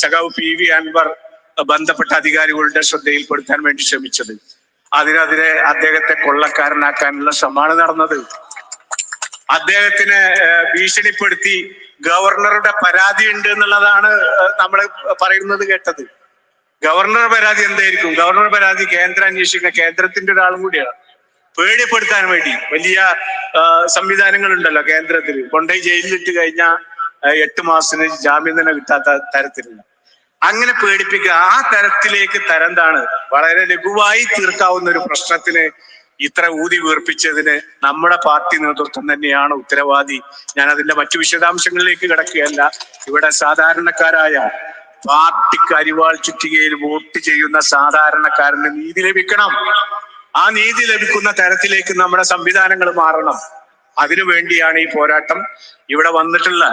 സഖാവ് P V Anwar ബന്ധപ്പെട്ട അധികാരികളുടെ ശ്രദ്ധയിൽപ്പെടുത്താൻ വേണ്ടി ശ്രമിച്ചത്. അതിനെതിരെ അദ്ദേഹത്തെ കൊള്ളക്കാരനാക്കാനുള്ള ശ്രമമാണ് നടന്നത്. അദ്ദേഹത്തിനെ ഭീഷണിപ്പെടുത്തി ഗവർണറുടെ പരാതി ഉണ്ട് എന്നുള്ളതാണ് നമ്മൾ പറയുന്നത് കേട്ടത്. ഗവർണർ പരാതി എന്തായിരിക്കും? ഗവർണർ പരാതി കേന്ദ്ര അന്വേഷിക്കുന്ന കേന്ദ്രത്തിന്റെ ഒരാളും കൂടിയാണ്. പേടിപ്പെടുത്താൻ വേണ്ടി വലിയ സംവിധാനങ്ങൾ ഉണ്ടല്ലോ കേന്ദ്രത്തിൽ കൊണ്ടുപോയി ജയിലിലിട്ട് കഴിഞ്ഞാൽ എട്ട് മാസത്തിന് ജാമ്യം തന്നെ കിട്ടാത്ത തരത്തിലുള്ള അങ്ങനെ പേടിപ്പിക്കുക ആ തരത്തിലേക്ക് തരംതാണ് വളരെ ലഘുവായി തീർക്കാവുന്ന ഒരു പ്രശ്നത്തിന് ഇത്ര ഊതി വീർപ്പിച്ചതിന് നമ്മുടെ പാർട്ടി നേതൃത്വം തന്നെയാണ് ഉത്തരവാദി. ഞാൻ അതിന്റെ മറ്റു വിശദാംശങ്ങളിലേക്ക് കിടക്കുകയല്ല. ഇവിടെ സാധാരണക്കാരായ പാർട്ടിക്ക് അരിവാൾ ചുറ്റികയിൽ വോട്ട് ചെയ്യുന്ന സാധാരണക്കാരന് നീതി ലഭിക്കണം. ആ നീതി ലഭിക്കുന്ന തരത്തിലേക്ക് നമ്മുടെ സംവിധാനങ്ങൾ മാറണം. അതിനു വേണ്ടിയാണ് ഈ പോരാട്ടം. ഇവിടെ വന്നിട്ടുള്ള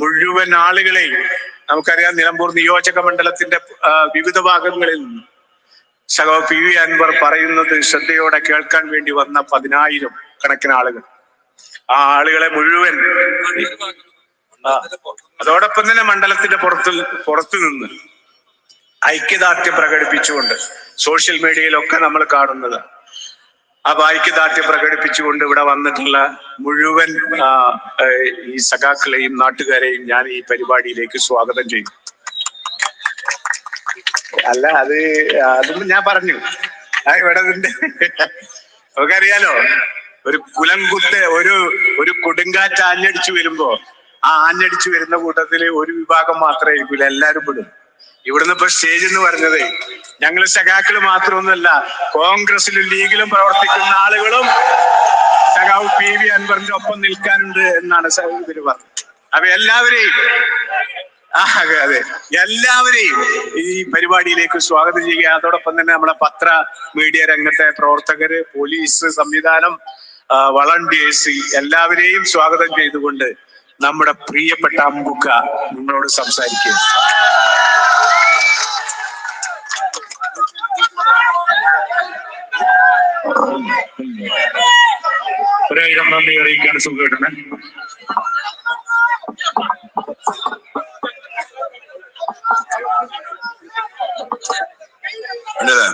മുഴുവൻ ആളുകളെയും നമുക്കറിയാം നിലമ്പൂർ നിയോജക മണ്ഡലത്തിന്റെ വിവിധ ഭാഗങ്ങളിൽ നിന്ന്. സഹോ പി വി അൻവർ പറയുന്നത് ശ്രദ്ധയോടെ കേൾക്കാൻ വേണ്ടി വന്ന പതിനായിരം കണക്കിന് ആളുകൾ. ആ ആളുകളെ മുഴുവൻ അതോടൊപ്പം തന്നെ മണ്ഡലത്തിന്റെ പുറത്ത് പുറത്തു നിന്ന് ഐക്യദാർഢ്യം പ്രകടിപ്പിച്ചുകൊണ്ട് സോഷ്യൽ മീഡിയയിലൊക്കെ നമ്മൾ കാണുന്നത്. അപ്പൊ ഐക്യദാർഢ്യം പ്രകടിപ്പിച്ചുകൊണ്ട് ഇവിടെ വന്നിട്ടുള്ള മുഴുവൻ ഈ സഖാക്കളെയും നാട്ടുകാരെയും ഞാൻ ഈ പരിപാടിയിലേക്ക് സ്വാഗതം ചെയ്തു അല്ല അത് അതൊന്നും ഞാൻ പറഞ്ഞു. ആ, ഇവിടെ നമുക്കറിയാലോ ഒരു കുലംകുത്ത് ഒരു ഒരു കൊടുങ്കാറ്റ് ആഞ്ഞടിച്ചു വരുമ്പോ ആ ആഞ്ഞടിച്ചു വരുന്ന കൂട്ടത്തിൽ ഒരു വിഭാഗം മാത്രമേ ആയിരിക്കില്ല എല്ലാരും പെടും. ഇവിടുന്ന് ഇപ്പൊ സ്റ്റേജ് എന്ന് പറഞ്ഞത്. ഞങ്ങൾ സഖാക്കൾ മാത്രമൊന്നുമല്ല കോൺഗ്രസിലും ലീഗിലും പ്രവർത്തിക്കുന്ന ആളുകളും സഖാവ് പി വി അൻവറിന്റെ ഒപ്പം നിൽക്കാനുണ്ട് എന്നാണ് സഹോദരി പറഞ്ഞത്. അപ്പൊ എല്ലാവരെയും ആ, അതെ അതെ. എല്ലാവരെയും ഈ പരിപാടിയിലേക്ക് സ്വാഗതം ചെയ്യുക. അതോടൊപ്പം തന്നെ നമ്മുടെ പത്ര മീഡിയ രംഗത്തെ പ്രവർത്തകര് പോലീസ് സംവിധാനം വളണ്ടിയേഴ്സ് എല്ലാവരെയും സ്വാഗതം ചെയ്തുകൊണ്ട് നമ്മുടെ പ്രിയപ്പെട്ട അമ്പുക്ക നിങ്ങളോട് സംസാരിക്കുക ഒരായിരം നന്ദി അറിയിക്കാണ് സുഖേട്ടനെ ഉണ്ടല്ലേ?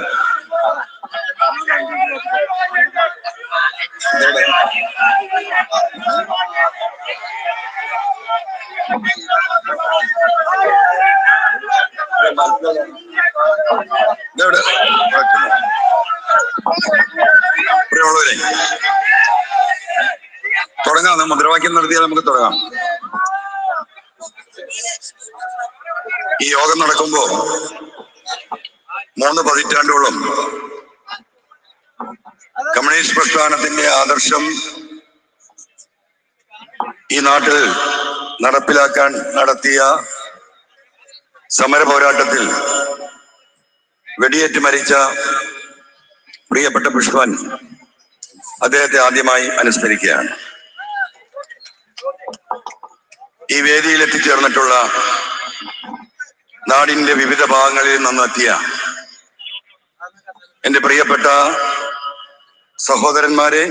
മുദ്രാവാക്യം നടത്തിയാൽ നമുക്ക് തുടങ്ങാം. ഈ യോഗം നടക്കുമ്പോ മൂന്ന് പതിറ്റാണ്ടോളം കമ്മ്യൂണിസ്റ്റ് പ്രസ്ഥാനത്തിന്റെ ആദർശം ഈ നാട്ടിൽ നടപ്പിലാക്കാൻ നടത്തിയ സമര പോരാട്ടത്തിൽ വെടിയേറ്റ് മരിച്ച പ്രിയപ്പെട്ട പുഷ്പൻ അദ്ദേഹത്തെ ആദ്യമായി അനുസ്മരിക്കുകയാണ്. ഈ വേദിയിൽ എത്തിച്ചേർന്നിട്ടുള്ള നാടിന്റെ വിവിധ ഭാഗങ്ങളിൽ നിന്നെത്തിയ എന്റെ പ്രിയപ്പെട്ട സഹോദരന്മാരെ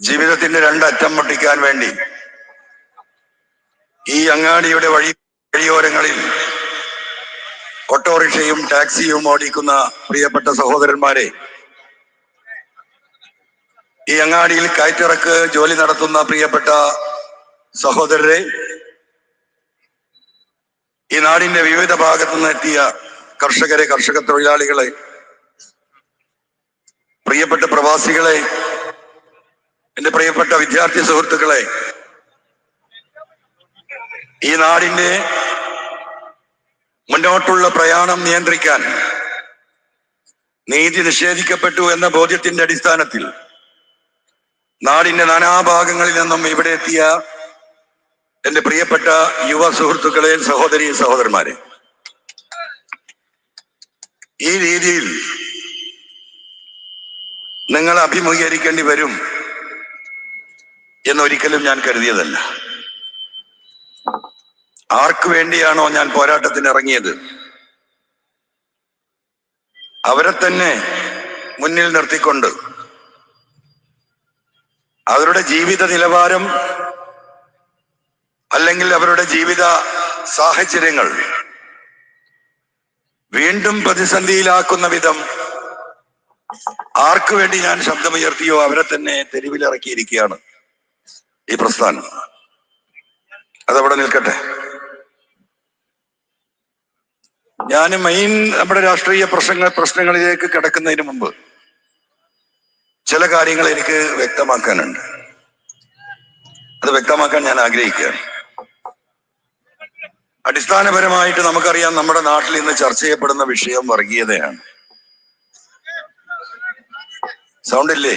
ജീവിതത്തിന്റെ രണ്ടറ്റം പൊട്ടിക്കാൻ വേണ്ടി ഈ അങ്ങാടിയുടെ വഴി വഴിയോരങ്ങളിൽ ഓട്ടോറിക്ഷയും ടാക്സിയും ഓടിക്കുന്ന പ്രിയപ്പെട്ട സഹോദരന്മാരെ ഈ അങ്ങാടിയിൽ കയറ്റിറക്ക് ജോലി നടത്തുന്ന പ്രിയപ്പെട്ട സഹോദരരെ ഈ നാടിന്റെ വിവിധ ഭാഗത്തു നിന്ന് എത്തിയ കർഷകരെ കർഷക തൊഴിലാളികളെ പ്രിയപ്പെട്ട പ്രവാസികളെ എന്റെ പ്രിയപ്പെട്ട വിദ്യാർത്ഥി സുഹൃത്തുക്കളെ ഈ നാടിന്റെ മുന്നോട്ടുള്ള പ്രയാണം നിയന്ത്രിക്കാൻ നീതി നിഷേധിക്കപ്പെട്ടു എന്ന ബോധ്യത്തിന്റെ അടിസ്ഥാനത്തിൽ നാടിന്റെ നാനാഭാഗങ്ങളിൽ നിന്നും ഇവിടെ എത്തിയ എന്റെ പ്രിയപ്പെട്ട യുവ സുഹൃത്തുക്കളെ സഹോദരി സഹോദരന്മാരെ. ഈ രീതിയിൽ നിങ്ങൾ അഭിമുഖീകരിക്കേണ്ടി വരും എന്നൊരിക്കലും ഞാൻ കരുതിയതല്ല. ആർക്കു വേണ്ടിയാണോ ഞാൻ പോരാട്ടത്തിന് ഇറങ്ങിയത്? അവരെ തന്നെ മുന്നിൽ നിർത്തിക്കൊണ്ട് അവരുടെ ജീവിത നിലവാരം അല്ലെങ്കിൽ അവരുടെ ജീവിത സാഹചര്യങ്ങൾ വീണ്ടും പ്രതിസന്ധിയിലാക്കുന്ന വിധം ആർക്കു വേണ്ടി ഞാൻ ശബ്ദമുയർത്തിയോ അവരെ തന്നെ തെരുവിലിറക്കിയിരിക്കുകയാണ് ഈ പ്രസ്ഥാനം. അതവിടെ നിൽക്കട്ടെ. ഞാൻ മെയിൻ നമ്മുടെ രാഷ്ട്രീയ പ്രശ്നങ്ങൾ പ്രശ്നങ്ങളിലേക്ക് കിടക്കുന്നതിന് മുമ്പ് ചില കാര്യങ്ങൾ എനിക്ക് വ്യക്തമാക്കാനുണ്ട്. അത് വ്യക്തമാക്കാൻ ഞാൻ ആഗ്രഹിക്കുകയാണ്. അടിസ്ഥാനപരമായിട്ട് നമുക്കറിയാം നമ്മുടെ നാട്ടിൽ ഇന്ന് ചർച്ച ചെയ്യപ്പെടുന്ന വിഷയം വർഗീയതയാണ്. സൗണ്ട് ഇല്ലേ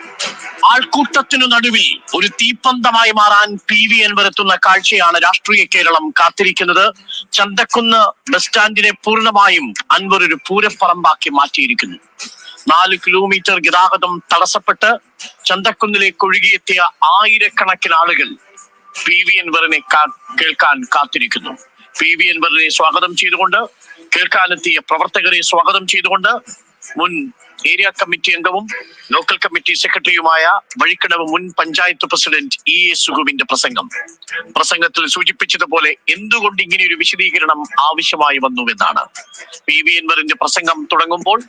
ആൾക്കൂട്ടത്തിനു നടുവിൽ ഒരു തീപ്പന്തമായി മാറാൻ പി വി അൻവർ കാഴ്ചയാണ് രാഷ്ട്രീയ കേരളം കാത്തിരിക്കുന്നത്. ചന്തക്കുന്ന് ബസ് സ്റ്റാൻഡിനെ പൂർണമായും അൻവർ ഒരു പൂരപ്പറമ്പാക്കി മാറ്റിയിരിക്കുന്നു. നാല് കിലോമീറ്റർ ഗതാഗതം തടസ്സപ്പെട്ട് ചന്തക്കുന്നിലേക്ക് ഒഴുകിയെത്തിയ ആയിരക്കണക്കിന് ആളുകൾ പി വി അൻവറിനെ കേൾക്കാൻ കാത്തിരിക്കുന്നു. പി വി അൻവറിനെ സ്വാഗതം ചെയ്തുകൊണ്ട് കേൾക്കാനെത്തിയ പ്രവർത്തകരെ സ്വാഗതം ചെയ്തുകൊണ്ട് മുൻ ഏരിയ കമ്മിറ്റി അംഗവും ലോക്കൽ കമ്മിറ്റി സെക്രട്ടറിയുമായ വഴിക്കടവ് മുൻ പഞ്ചായത്ത് പ്രസിഡന്റ് ഇ എ സുഗുവിന്റെ പ്രസംഗം. പ്രസംഗത്തിൽ സൂചിപ്പിച്ചതുപോലെ എന്തുകൊണ്ട് ഇങ്ങനെ ഒരു വിശദീകരണം ആവശ്യമായി വന്നുവെന്നാണ്. പി വി എൻവറിന്റെ പ്രസംഗം തുടങ്ങുമ്പോൾ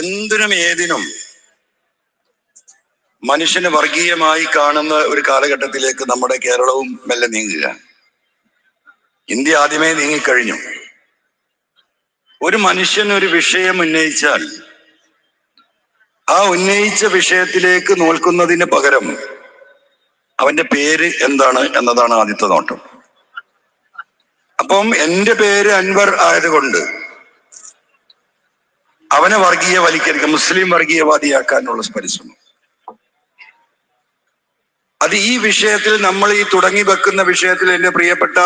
എന്തിനും ഏതിനും മനുഷ്യന് വർഗീയമായി കാണുന്ന ഒരു കാലഘട്ടത്തിലേക്ക് നമ്മുടെ കേരളവും മെല്ലെ നീങ്ങുക ഇന്ത്യ ആദ്യമേ നീങ്ങിക്കഴിഞ്ഞു. ഒരു മനുഷ്യൻ ഒരു വിഷയം ഉന്നയിച്ചാൽ ആ ഉന്നയിച്ച വിഷയത്തിലേക്ക് നോൽക്കുന്നതിന് പകരം അവന്റെ പേര് എന്താണ് എന്നതാണ് ആദ്യത്തെ നോട്ടം. അപ്പം എന്റെ പേര് അൻവർ ആയതുകൊണ്ട് അവനെ വർഗീയ വർഗീയവൽക്കരിക്കുക മുസ്ലിം വർഗീയവാദിയാക്കാനുള്ള പരിശ്രമം. അത് ഈ വിഷയത്തിൽ നമ്മൾ ഈ തുടങ്ങി വെക്കുന്ന വിഷയത്തിൽ എന്റെ പ്രിയപ്പെട്ട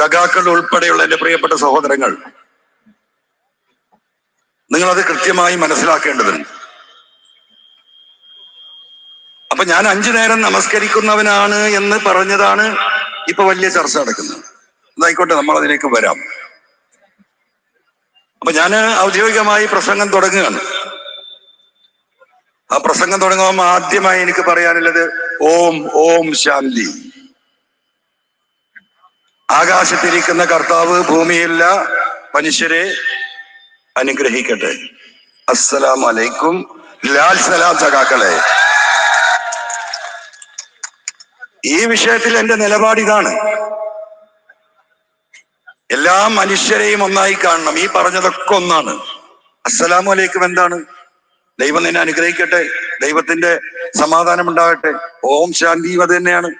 സഖാക്കൾ ഉൾപ്പെടെയുള്ള എന്റെ പ്രിയപ്പെട്ട സഹോദരങ്ങൾ നിങ്ങൾ അത് കൃത്യമായി മനസ്സിലാക്കേണ്ടതുണ്ട്. അപ്പൊ ഞാൻ അഞ്ചു നേരം നമസ്കരിക്കുന്നവനാണ് എന്ന് പറഞ്ഞതാണ് ഇപ്പൊ വലിയ ചർച്ച നടക്കുന്നത്. അതായിക്കോട്ടെ നമ്മൾ അതിലേക്ക് വരാം. അപ്പൊ ഞാൻ ഔദ്യോഗികമായി പ്രസംഗം തുടങ്ങുകയാണ്. ആ പ്രസംഗം തുടങ്ങുമ്പോൾ ആദ്യമായി എനിക്ക് പറയാനുള്ളത് ഓം ഓം ശാന്തി. ആകാശത്തിരിക്കുന്ന കർത്താവ് ഭൂമിയില്ല മനുഷ്യരെ അനുഗ്രഹിക്കട്ടെ. അസ്സലാം അലൈക്കും ലാൽ സലാം സഖാക്കളെ. ഈ വിഷയത്തിൽ എന്റെ നിലപാട് ഇതാണ്. എല്ലാ മനുഷ്യരെയും ഒന്നായി കാണണം. ഈ പറഞ്ഞതൊക്കെ ഒന്നാണ്. അസ്സലാമു അലൈക്കും എന്താണ്? ദൈവം നിന്നെ അനുഗ്രഹിക്കട്ടെ. ദൈവത്തിന്റെ സമാധാനം ഉണ്ടാകട്ടെ ഓം ശാന്തിയും അത് തന്നെയാണ്.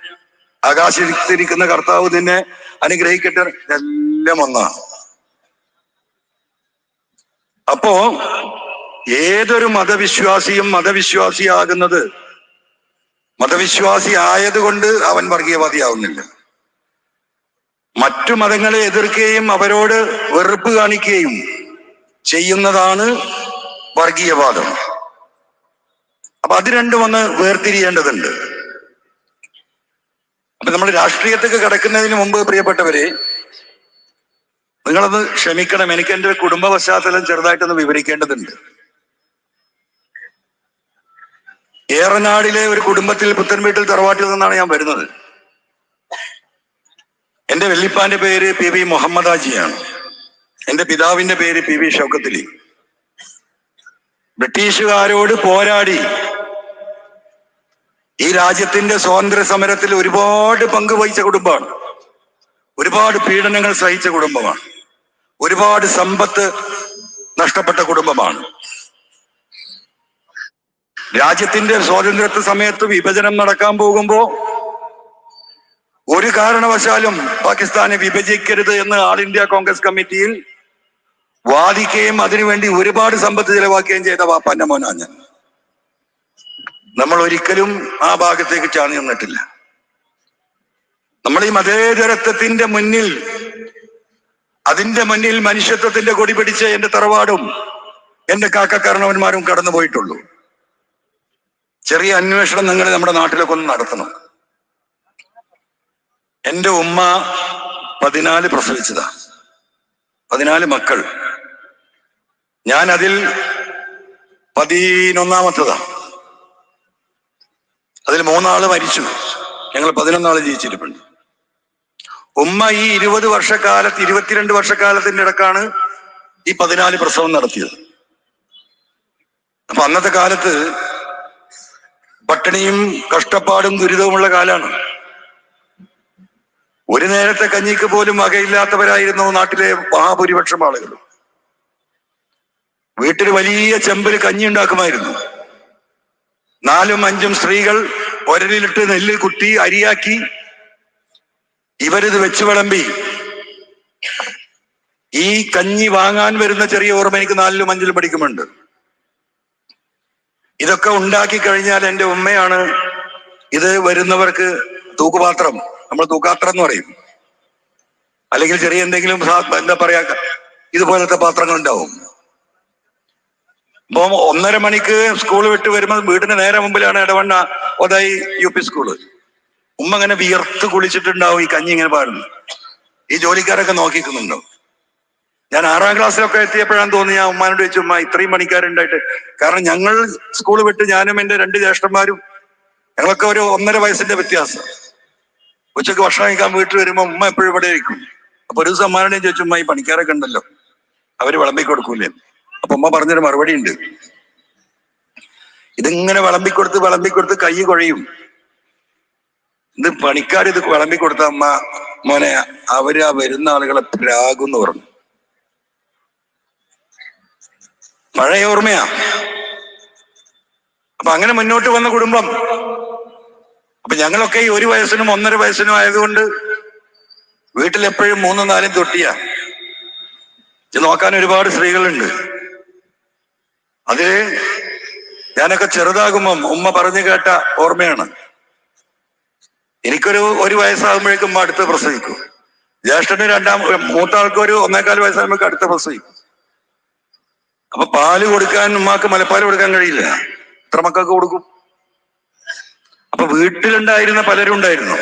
ആകാശത്തിരിക്കുന്ന കർത്താവ് നിന്നെ അനുഗ്രഹിക്കട്ടെ. എല്ലാം ഒന്നാണ്. അപ്പോ ഏതൊരു മതവിശ്വാസിയും മതവിശ്വാസിയാകുന്നത്? മതവിശ്വാസി ആയതുകൊണ്ട് അവൻ വർഗീയവാദിയാവുന്നില്ല. മറ്റു മതങ്ങളെ എതിർക്കുകയും അവരോട് വെറുപ്പ് കാണിക്കുകയും ചെയ്യുന്നതാണ് വർഗീയവാദം. അപ്പൊ അത് രണ്ടും ഒന്ന് വേർതിരിയേണ്ടതുണ്ട്. അപ്പൊ നമ്മൾ രാഷ്ട്രീയത്തേക്ക് കിടക്കുന്നതിന് മുമ്പ് പ്രിയപ്പെട്ടവരെ നിങ്ങളൊന്ന് ക്ഷമിക്കണം. എനിക്ക് എന്റെ കുടുംബ പശ്ചാത്തലം ചെറുതായിട്ടൊന്ന് വിവരിക്കേണ്ടതുണ്ട്. ഏറനാടിലെ ഒരു കുടുംബത്തിൽ പുത്തൻവീട്ടിൽ തറവാട്ടിൽ നിന്നാണ് ഞാൻ വരുന്നത്. എന്റെ വെള്ളിപ്പാന്റെ പേര് പി വി മുഹമ്മദ് ഹാജിയാണ് എന്റെ പിതാവിന്റെ പേര് പി വി ഷൗക്കത്തലി. ബ്രിട്ടീഷുകാരോട് പോരാടി. ഈ രാജ്യത്തിന്റെ സ്വാതന്ത്ര്യ സമരത്തിൽ ഒരുപാട് പങ്ക് വഹിച്ച കുടുംബമാണ്. ഒരുപാട് പീഡനങ്ങൾ സഹിച്ച കുടുംബമാണ്. ഒരുപാട് സമ്പത്ത് നഷ്ടപ്പെട്ട കുടുംബമാണ്. രാജ്യത്തിന്റെ സ്വാതന്ത്ര്യത്തെ സമയത്ത് വിഭജനം നടക്കാൻ പോകുമ്പോ ഒരു കാരണവശാലും പാകിസ്ഥാനെ വിഭജിക്കരുത് എന്ന് ആൾ ഇന്ത്യ കോൺഗ്രസ് കമ്മിറ്റിയിൽ വാദിക്കുകയും അതിനുവേണ്ടി ഒരുപാട് സമ്പത്ത് ചെലവാക്കുകയും ചെയ്ത വാപ്പാന്റെ മോനാണ് നമ്മൾ ഒരിക്കലും ആ ഭാഗത്തേക്ക് ചാണി നിന്നിട്ടില്ല. നമ്മൾ ഈ മതേതരത്വത്തിന്റെ മുന്നിൽ അതിന്റെ മുന്നിൽ മനുഷ്യത്വത്തിന്റെ കൊടി പിടിച്ച് എന്റെ തറവാടും എന്റെ കാക്കക്കാരണവന്മാരും കടന്നു പോയിട്ടുള്ളൂ ചെറിയ അന്വേഷണം നിങ്ങൾ നമ്മുടെ നാട്ടിലൊക്കെ ഒന്ന് നടത്തണം. എന്റെ ഉമ്മ പതിനാല് പ്രസവിച്ചതാ. പതിനാല് മക്കൾ. ഞാൻ അതിൽ പതിനൊന്നാമത്തതാ. അതിൽ മൂന്നാൾ മരിച്ചു. ഞങ്ങൾ പതിനൊന്നാൾ ജീവിച്ചിരിപ്പുണ്ട് ഉമ്മ ഈ ഇരുപത് വർഷക്കാലത്ത് ഇരുപത്തിരണ്ട് വർഷക്കാലത്തിന്റെ ഇടക്കാണ് ഈ പതിനാല് പ്രസവം നടത്തിയത്. അപ്പൊ അന്നത്തെ കാലത്ത് പട്ടിണിയും കഷ്ടപ്പാടും ദുരിതവുമുള്ള കാലാണ്. ഒരു നേരത്തെ കഞ്ഞിക്ക് പോലും വകയില്ലാത്തവരായിരുന്നു നാട്ടിലെ മഹാഭൂരിപക്ഷം ആളുകൾ. വീട്ടിൽ വലിയ ചെമ്പിൽ കഞ്ഞി ഉണ്ടാക്കുമായിരുന്നു. നാലും അഞ്ചും സ്ത്രീകൾ ഒരലിലിട്ട് നെല്ല് കുത്തി അരിയാക്കി ഇവരിത് വെച്ച് വിളമ്പി. ഈ കഞ്ഞി വാങ്ങാൻ വരുന്ന ചെറിയ ഓർമ്മ എനിക്ക് നാലിലും അഞ്ചിലും പഠിക്കുമുണ്ട് ഇതൊക്കെ ഉണ്ടാക്കി കഴിഞ്ഞാൽ എന്റെ ഉമ്മയാണ് ഇത് വരുന്നവർക്ക് തൂക്കുപാത്രം നമ്മൾ തൂക്കാത്രം എന്ന് പറയും. അല്ലെങ്കിൽ ചെറിയ എന്തെങ്കിലും എന്താ പറയാ ഇതുപോലത്തെ പാത്രങ്ങൾ ഉണ്ടാവും അപ്പൊ ഒന്നര മണിക്ക് സ്കൂൾ വിട്ട് വരുമ്പോൾ വീടിന് നേരെ മുമ്പിലാണ് Edavanna Othayi U P school. ഉമ്മ ഇങ്ങനെ വിയർത്ത് കുളിച്ചിട്ടുണ്ടാവും ഈ കഞ്ഞി ഇങ്ങനെ പാടുന്നു. ഈ ജോലിക്കാരൊക്കെ നോക്കിക്കുന്നുണ്ടോ? ഞാൻ ആറാം ക്ലാസ്സിലൊക്കെ എത്തിയപ്പോഴാണ് തോന്നി ഞാൻ ഉമ്മാനോട് ചോദിച്ചു ഉമ്മ ഇത്രയും പണിക്കാരുണ്ടായിട്ട് കാരണം ഞങ്ങൾ സ്കൂൾ വിട്ട് ഞാനും എന്റെ രണ്ട് ജ്യേഷ്ഠന്മാരും ഞങ്ങളൊക്കെ ഒരു ഒന്നര വയസ്സിന്റെ വ്യത്യാസം. ഉച്ചയ്ക്ക് ഭക്ഷണം കഴിക്കാൻ വീട്ടിൽ വരുമ്പോ ഉമ്മ എപ്പോഴും ഇവിടെ ഇരിക്കും. അപ്പൊ ഒരു ദിവസം ഉമ്മാനോട് ചോദിച്ചു ഉമ്മ ഈ പണിക്കാരൊക്കെ ഉണ്ടല്ലോ. അവർ വിളമ്പി കൊടുക്കൂലേ? അപ്പൊ ഉമ്മ പറഞ്ഞൊരു മറുപടി ഉണ്ട്. ഇതിങ്ങനെ വിളമ്പിക്കൊടുത്ത് വിളമ്പിക്കൊടുത്ത് കൈ കുഴയും. ഇത് പണിക്കാർ ഇത് വിളമ്പി കൊടുത്ത അമ്മ മോനെ അവർ ആ വരുന്ന ആളുകളെ പ്രാകുന്ന് പറഞ്ഞു. പഴയ ഓർമ്മയാ. അപ്പൊ അങ്ങനെ മുന്നോട്ട് വന്ന കുടുംബം. അപ്പൊ ഞങ്ങളൊക്കെ ഈ ഒരു വയസ്സിനും ഒന്നര വയസ്സിനും ആയതുകൊണ്ട് വീട്ടിൽ എപ്പോഴും മൂന്നും നാലും തൊട്ടിയാ. ഇത് നോക്കാൻ ഒരുപാട് സ്ത്രീകളുണ്ട്. അതിൽ ഞാനൊക്കെ ചെറുതാകുമ്പം ഉമ്മ പറഞ്ഞു കേട്ട ഓർമ്മയാണ്. എനിക്കൊരു ഒരു വയസ്സാകുമ്പോഴേക്കും അടുത്ത് പ്രസവിക്കും. ജ്യേഷ്ഠന് രണ്ടാം മൂത്ത ആൾക്ക് ഒരു ഒന്നേകാൽ വയസ്സാകുമ്പോഴേക്കും അടുത്ത് പ്രസവിക്കും. അപ്പൊ പാൽ കൊടുക്കാൻ ഉമ്മാക്ക് മലപ്പാൽ കൊടുക്കാൻ കഴിയില്ല. എത്ര മക്കൾക്ക് കൊടുക്കും? അപ്പൊ വീട്ടിലുണ്ടായിരുന്ന പലരും ഉണ്ടായിരുന്നു.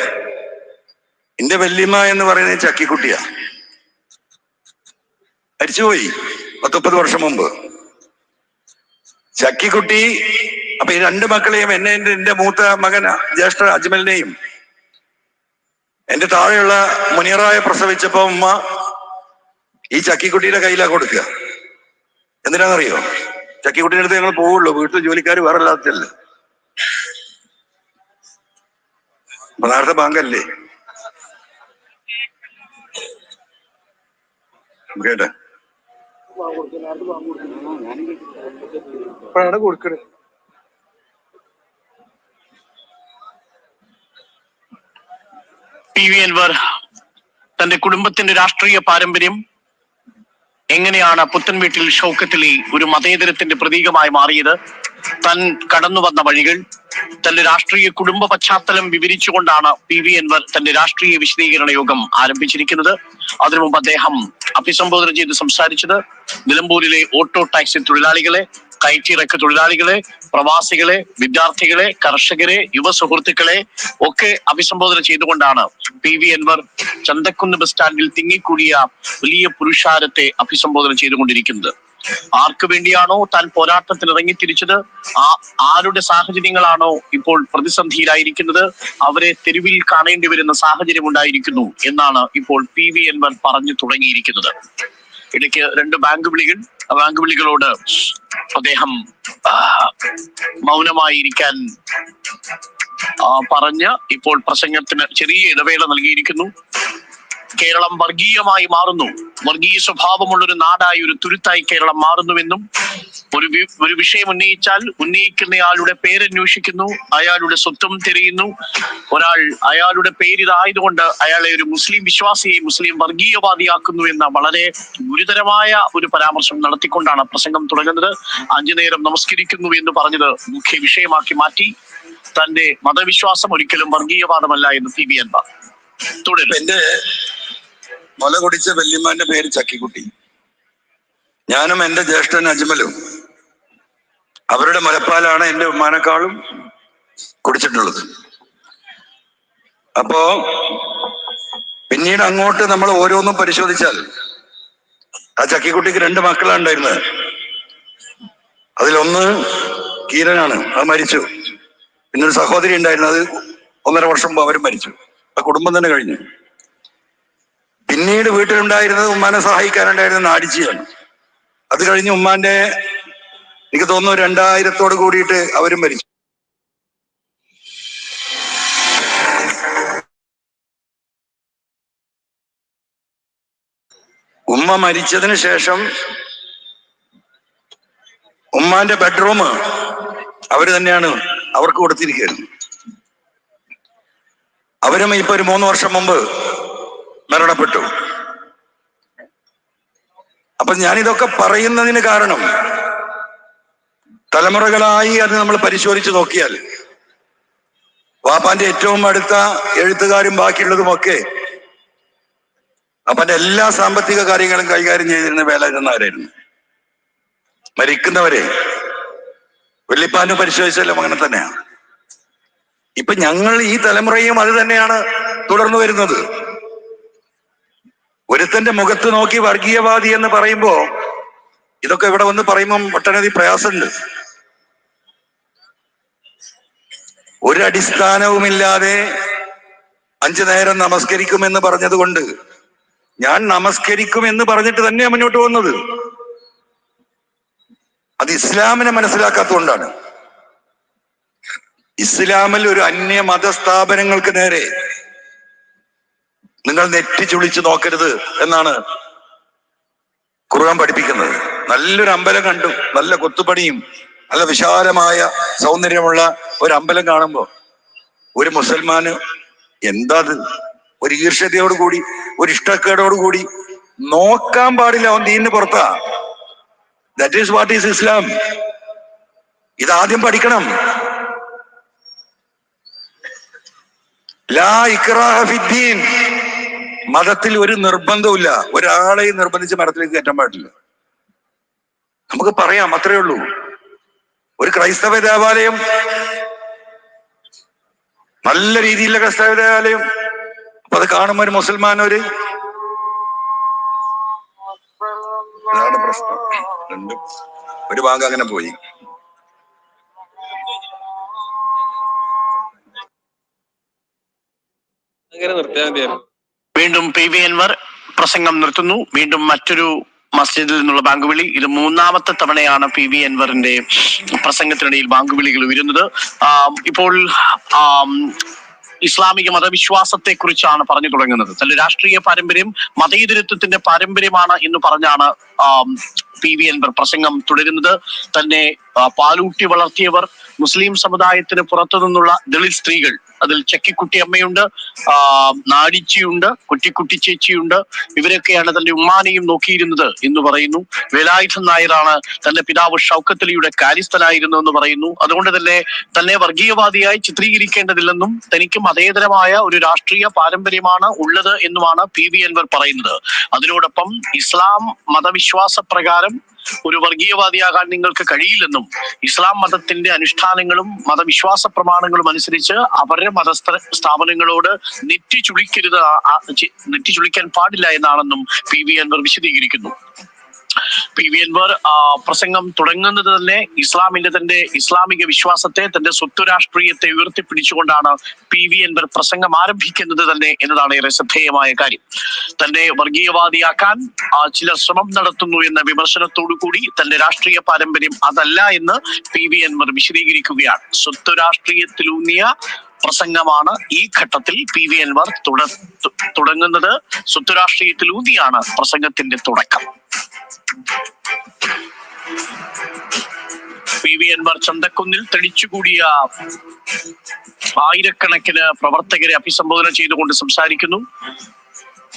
എന്റെ വല്യമ്മ എന്ന് പറയുന്നത് ചക്കിക്കുട്ടിയാ. മരിച്ചുപോയി പത്തൊമ്പത് വർഷം മുമ്പ്. ചക്കിക്കുട്ടി അപ്പൊ ഈ രണ്ട് മക്കളെയും എന്നെ എന്റെ മൂത്ത മകൻ ജ്യേഷ്ഠ അജ്മലിനെയും എന്റെ താഴെയുള്ള മുനിയറായ പ്രസവിച്ചപ്പോ ഉമ്മ ഈ ചക്കിക്കുട്ടിയുടെ കയ്യിലാ കൊടുക്കുക. എന്തിനാണെന്നറിയോ ചക്കിക്കുട്ടിയുടെ അടുത്ത് ഞങ്ങൾ പോവുള്ളൂ. വീട്ടിൽ ജോലിക്കാർ വേറെ ഇല്ലാത്തല്ലേ പ്രധാനത്തെ ബാങ്കല്ലേ? കേട്ടെ? ഇപ്പോഴാണ് പി വി അൻവർ തന്റെ കുടുംബത്തിന്റെ രാഷ്ട്രീയ പാരമ്പര്യം എങ്ങനെയാണ് പുത്തൻ വീട്ടിൽ ഷൗക്കത്തിലെ ഒരു മതേതരത്തിന്റെ പ്രതീകമായി മാറിയത്? താൻ കടന്നു വന്ന വഴികൾ തന്റെ രാഷ്ട്രീയ കുടുംബ പശ്ചാത്തലം വിവരിച്ചുകൊണ്ടാണ് പി വി അൻവർ തന്റെ രാഷ്ട്രീയ വിശദീകരണ യോഗം ആരംഭിച്ചിരിക്കുന്നത്. അതിനു മുമ്പ് അദ്ദേഹം അഭിസംബോധന ചെയ്ത് സംസാരിച്ചത് നിലമ്പൂരിലെ ഓട്ടോ ടാക്സി തൊഴിലാളികളെ കയറ്റിറക്ക് തൊഴിലാളികളെ പ്രവാസികളെ വിദ്യാർത്ഥികളെ കർഷകരെ യുവ സുഹൃത്തുക്കളെ ഒക്കെ അഭിസംബോധന ചെയ്തുകൊണ്ടാണ് P V Anvar Chanthakkunnu bus സ്റ്റാൻഡിൽ തിങ്ങിക്കൂടിയ വലിയ പുരുഷാരത്തെ അഭിസംബോധന ചെയ്തുകൊണ്ടിരിക്കുന്നത്. ആർക്കു വേണ്ടിയാണോ താൻ പോരാട്ടത്തിൽ ഇറങ്ങി തിരിച്ചത് ആ ആരുടെ സാഹചര്യങ്ങളാണോ ഇപ്പോൾ പ്രതിസന്ധിയിലായിരിക്കുന്നത്? അവരെ തെരുവിൽ കാണേണ്ടി വരുന്ന സാഹചര്യം ഉണ്ടായിരിക്കുന്നു എന്നാണ് ഇപ്പോൾ പി വി എൻവർ പറഞ്ഞു തുടങ്ങിയിരിക്കുന്നത്. ഇടയ്ക്ക് രണ്ട് ബാങ്ക് വിളികൾ ആ ബാങ്ക് വിളികളോട് അദ്ദേഹം മൗനമായിരിക്കാൻ പറഞ്ഞ് ഇപ്പോൾ പ്രസംഗത്തിന് ചെറിയ ഇടവേള നൽകിയിരിക്കുന്നു. കേരളം വർഗീയമായി മാറുന്നു. വർഗീയ സ്വഭാവമുള്ള ഒരു നാടായി ഒരു തുരുത്തായി കേരളം മാറുന്നുവെന്നും ഒരു ഒരു വിഷയം ഉന്നയിച്ചാൽ ഉന്നയിക്കുന്നയാളുടെ പേരന്വേഷിക്കുന്നു അയാളുടെ സ്വത്വം തിരയുന്നു. ഒരാൾ അയാളുടെ പേരിതായതുകൊണ്ട് അയാളെ ഒരു മുസ്ലിം വിശ്വാസിയെ മുസ്ലിം വർഗീയവാദിയാക്കുന്നു എന്ന വളരെ ഗുരുതരമായ ഒരു പരാമർശം നടത്തിക്കൊണ്ടാണ് പ്രസംഗം തുടങ്ങുന്നത്. അഞ്ചു നേരം നമസ്കരിക്കുന്നു എന്ന് പറഞ്ഞത് മുഖ്യ വിഷയമാക്കി മാറ്റി. തന്റെ മതവിശ്വാസം ഒരിക്കലും വർഗീയവാദമല്ല എന്ന് പി ബി എൻ തുടരും എന്റെ മുല കുടിച്ച വല്യമ്മാന്റെ പേര് ചക്കിക്കുട്ടി. ഞാനും എന്റെ ജ്യേഷ്ഠൻ അജ്മലും അവരുടെ മുലപ്പാലാണ് എന്റെ ഉമ്മാനേക്കാളും കുടിച്ചിട്ടുള്ളത്. അപ്പോ പിന്നീട് അങ്ങോട്ട് നമ്മൾ ഓരോന്നും പരിശോധിച്ചാൽ ആ ചക്കിക്കുട്ടിക്ക് രണ്ട് മക്കളാണ് ഉണ്ടായിരുന്നത്. അതിലൊന്ന് കീരനാണ് അത് മരിച്ചു. പിന്നൊരു സഹോദരി ഉണ്ടായിരുന്നു അത് ഒന്നര വർഷം മുമ്പ് അവരും മരിച്ചു. ആ കുടുംബം തന്നെ കഴിഞ്ഞു. പിന്നീട് വീട്ടിലുണ്ടായിരുന്നത് ഉമ്മാനെ സഹായിക്കാനുണ്ടായിരുന്ന നാടിച്ചിയാണ് അത് കഴിഞ്ഞ് ഉമ്മാന്റെ എനിക്ക് തോന്നുന്നു രണ്ടായിരത്തോട് കൂടിയിട്ട് അവരും മരിച്ചു. ഉമ്മ മരിച്ചതിന് ശേഷം ഉമ്മാന്റെ ബെഡ്റൂം അവർ തന്നെയാണ് അവർക്ക് കൊടുത്തിരിക്കുന്നത്. അവരും ഇപ്പൊ ഒരു മൂന്ന് വർഷം മുമ്പ് മരണപ്പെട്ടു. അപ്പൊ ഞാനിതൊക്കെ പറയുന്നതിന് കാരണം തലമുറകളായി അത് നമ്മൾ പരിശോധിച്ച് നോക്കിയാൽ വാപ്പാന്റെ ഏറ്റവും അടുത്ത എഴുത്തുകാരും ബാക്കിയുള്ളതുമൊക്കെ അപ്പന്റെ എല്ലാ സാമ്പത്തിക കാര്യങ്ങളും കൈകാര്യം ചെയ്തിരുന്ന വേലായിരുന്നവരായിരുന്നു മരിക്കുന്നവരെ വെള്ളിപ്പാന് പരിശോധിച്ചാലും അങ്ങനെ തന്നെയാണ് ഇപ്പൊ ഞങ്ങൾ ഈ തലമുറയും അത് തന്നെയാണ് തുടർന്നു വരുന്നത്. ഒരുത്തന്റെ മുഖത്ത് നോക്കി വർഗീയവാദി എന്ന് പറയുമ്പോ ഇതൊക്കെ ഇവിടെ വന്ന് പറയുമ്പം ഒട്ടനവധി പ്രയാസമുണ്ട്. ഒരടിസ്ഥാനവുമില്ലാതെ അഞ്ചു നേരം നമസ്കരിക്കുമെന്ന് പറഞ്ഞതുകൊണ്ട് ഞാൻ നമസ്കരിക്കും എന്ന് പറഞ്ഞിട്ട് തന്നെയാണ് മുന്നോട്ട് പോകുന്നത്. അത് ഇസ്ലാമിനെ മനസ്സിലാക്കാത്തതുകൊണ്ടാണ്. ഇസ്ലാമിൽ ഒരു അന്യ മതസ്ഥാപനങ്ങൾക്ക് നേരെ നിങ്ങൾ നെറ്റി ചുളിച്ച് നോക്കരുത് എന്നാണ് ഖുർആൻ പഠിപ്പിക്കുന്നത്. നല്ലൊരു അമ്പലം കണ്ടു. നല്ല കൊത്തുപണിയും നല്ല വിശാലമായ സൗന്ദര്യമുള്ള ഒരു അമ്പലം കാണുമ്പോ ഒരു മുസൽമാന് എന്താ അത്? ഒരു ഈർഷ്യതയോട് കൂടി ഒരു ഇഷ്ടക്കേടോട് കൂടി നോക്കാൻ പാടില്ല അവൻ ദീനിന് പുറത്താ. That is what is Islam ഇതാദ്യം പഠിക്കണം. ലാ ഇക്റാഹ ഫിദ്ദീൻ മതത്തിൽ ഒരു നിർബന്ധവുമില്ല. ഒരാളെയും നിർബന്ധിച്ച് മതത്തിലേക്ക് കയറ്റാൻ പാടില്ല. നമുക്ക് പറയാം അത്രേ ഉള്ളൂ. ഒരു ക്രൈസ്തവ ദേവാലയം നല്ല രീതിയിലുള്ള ക്രൈസ്തവ ദേവാലയം അപ്പൊ അത് കാണുമ്പോ ഒരു അതാണ് പ്രശ്നം. ഒരു ഭാഗം അങ്ങനെ പോയി. അങ്ങനെ വീണ്ടും പി വി അൻവർ പ്രസംഗം നിർത്തുന്നു. വീണ്ടും മറ്റൊരു മസ്ജിദിൽ നിന്നുള്ള ബാങ്ക് വിളി ഇത് മൂന്നാമത്തെ തവണയാണ് പി വി അൻവറിന്റെ പ്രസംഗത്തിനിടയിൽ ബാങ്ക് വിളികൾ ഉയരുന്നത് ഇപ്പോൾ ഇസ്ലാമിക മതവിശ്വാസത്തെ കുറിച്ചാണ് പറഞ്ഞു തുടങ്ങുന്നത്. തന്റെ രാഷ്ട്രീയ പാരമ്പര്യം മതേതരത്വത്തിന്റെ പാരമ്പര്യമാണ് എന്ന് പറഞ്ഞാണ് പി വി അൻവർ പ്രസംഗം തുടരുന്നത്. തന്നെ പാലൂട്ടി വളർത്തിയവർ മുസ്ലിം സമുദായത്തിന് പുറത്തു നിന്നുള്ള ദളിത് സ്ത്രീകൾ. അതിൽ ചെക്കിക്കുട്ടി അമ്മയുണ്ട് നാടിച്ചിയുണ്ട് കുട്ടിക്കുട്ടി ചേച്ചിയുണ്ട്. ഇവരൊക്കെയാണ് തന്റെ ഉമ്മാനെയും നോക്കിയിരുന്നത് എന്ന് പറയുന്നു. വേലായുധൻ നായരാണ് തന്റെ പിതാവ് ഷൗക്കത്തലിയുടെ കാര്യസ്ഥനായിരുന്നു എന്ന് പറയുന്നു. അതുകൊണ്ട് തന്നെ തന്നെ വർഗീയവാദിയായി ചിത്രീകരിക്കേണ്ടതില്ലെന്നും തനിക്ക് മതേതരമായ ഒരു രാഷ്ട്രീയ പാരമ്പര്യമാണ് ഉള്ളത് എന്നുമാണ് പി വി അൻവർ പറയുന്നത്. അതിനോടൊപ്പം ഇസ്ലാം മതവിശ്വാസ പ്രകാരം ഒരു വർഗീയവാദിയാകാൻ നിങ്ങൾക്ക് കഴിയില്ലെന്നും ഇസ്ലാം മതത്തിന്റെ അനുഷ്ഠാനങ്ങളും മതവിശ്വാസ പ്രമാണങ്ങളും അനുസരിച്ച് അവരുടെ മതസ്ഥ സ്ഥാപനങ്ങളോട് നെറ്റി ചുളിക്കരുത് നെറ്റി ചുളിക്കാൻ പാടില്ല എന്നാണെന്നും പി വി അൻവർ വിശദീകരിക്കുന്നു. പി വി പ്രസംഗം തുടങ്ങുന്നത് തന്നെ ഇസ്ലാമിന്റെ തന്റെ ഇസ്ലാമിക വിശ്വാസത്തെ തന്റെ സ്വത്ത് രാഷ്ട്രീയത്തെ ഉയർത്തിപ്പിടിച്ചുകൊണ്ടാണ് പി വി അൻവർ പ്രസംഗം ആരംഭിക്കുന്നത് തന്നെ എന്നതാണ് ഏറെ ശ്രദ്ധേയമായ കാര്യം. തന്നെ വർഗീയവാദിയാക്കാൻ ചിലർ ശ്രമം നടത്തുന്നു എന്ന വിമർശനത്തോടു കൂടി തന്റെ രാഷ്ട്രീയ പാരമ്പര്യം അതല്ല എന്ന് പി വി അൻവർ വിശദീകരിക്കുകയാണ്. സ്വത്ത് രാഷ്ട്രീയത്തിലൂന്നിയ പ്രസംഗമാണ് ഈ ഘട്ടത്തിൽ പി വി അൻവർ തുട തുടങ്ങുന്നത്. സ്വത്ത് രാഷ്ട്രീയത്തിലൂന്നിയാണ് പ്രസംഗത്തിന്റെ തുടക്കം. പി വി അൻവർ ചന്തക്കുന്നിൽ തെളിച്ചുകൂടിയ ആയിരക്കണക്കിന് പ്രവർത്തകരെ അഭിസംബോധന ചെയ്തുകൊണ്ട് സംസാരിക്കുന്നു.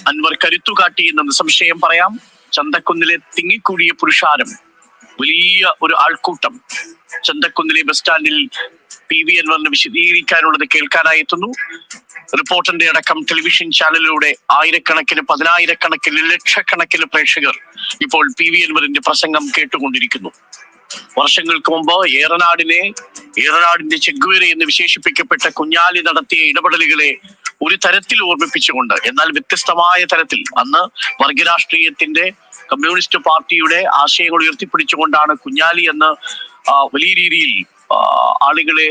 അൻവർ കരുത്തു കാട്ടി എന്ന് സംശയം പറയാം. ചന്തക്കുന്നിലെ തിങ്ങിക്കൂടിയ പുരുഷാരം വലിയ ഒരു ആൾക്കൂട്ടം ചന്തക്കുന്നിലെ ബസ് സ്റ്റാൻഡിൽ പി വി അൻവറിന് വിശദീകരിക്കാനുള്ളത് കേൾക്കാനായി എത്തുന്നു. അടക്കം ടെലിവിഷൻ ചാനലിലൂടെ ആയിരക്കണക്കിന് പതിനായിരക്കണക്കിന് ലക്ഷക്കണക്കിന് പ്രേക്ഷകർ ഇപ്പോൾ പി വി അൻവറിന്റെ പ്രസംഗം കേട്ടുകൊണ്ടിരിക്കുന്നു. വർഷങ്ങൾക്ക് മുമ്പ് ഏറനാടിനെ ഏറനാടിന്റെ ചെഗ്വേര എന്ന് വിശേഷിപ്പിക്കപ്പെട്ട കുഞ്ഞാലി നടത്തിയ ഇടപെടലുകളെ ഒരു തരത്തിൽ ഓർമ്മിപ്പിച്ചുകൊണ്ട് എന്നാൽ വ്യത്യസ്തമായ തരത്തിൽ അന്ന് വർഗരാഷ്ട്രീയത്തിന്റെ കമ്മ്യൂണിസ്റ്റ് പാർട്ടിയുടെ ആശയങ്ങൾ ഉയർത്തിപ്പിടിച്ചുകൊണ്ടാണ് കുഞ്ഞാലി എന്ന് വലിയ രീതിയിൽ ആളുകളെ